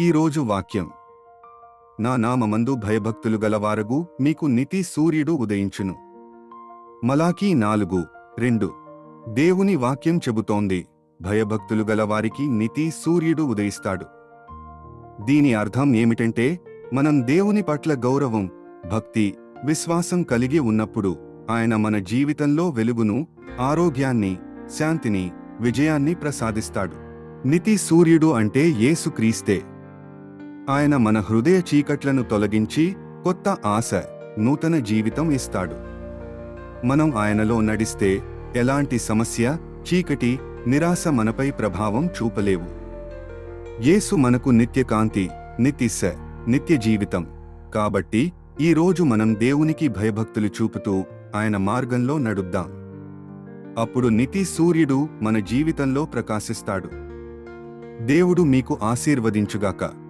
ఈరోజు వాక్యం. నా నామమందు భయభక్తులు గలవారగు మీకు నితి సూర్యుడు ఉదయించును. మలాకీ నాలుగు రెండు. దేవుని వాక్యం చెబుతోంది భయభక్తులు గలవారికి నితి సూర్యుడు ఉదయిస్తాడు. దీని అర్థం ఏమిటంటే మనం దేవుని పట్ల గౌరవం భక్తి విశ్వాసం కలిగి ఉన్నప్పుడు ఆయన మన జీవితంలో వెలుగును ఆరోగ్యాన్ని శాంతిని విజయాన్ని ప్రసాదిస్తాడు. నితి సూర్యుడు అంటే యేసుక్రీస్తే. ఆయన మన హృదయ చీకట్లను తొలగించి కొత్త ఆశ నూతన జీవితం ఇస్తాడు. మనం ఆయనలో నడిస్తే ఎలాంటి సమస్య చీకటి నిరాశ మనపై ప్రభావం చూపలేవు. యేసు మనకు నిత్యకాంతి నిత్యశ నిత్య జీవితం. కాబట్టి ఈ రోజు మనం దేవునికి భయభక్తులు చూపుతూ ఆయన మార్గంలో నడుద్దాం. అప్పుడు నితి సూర్యుడు మన జీవితంలో ప్రకాశిస్తాడు. దేవుడు మీకు ఆశీర్వదించుగాక.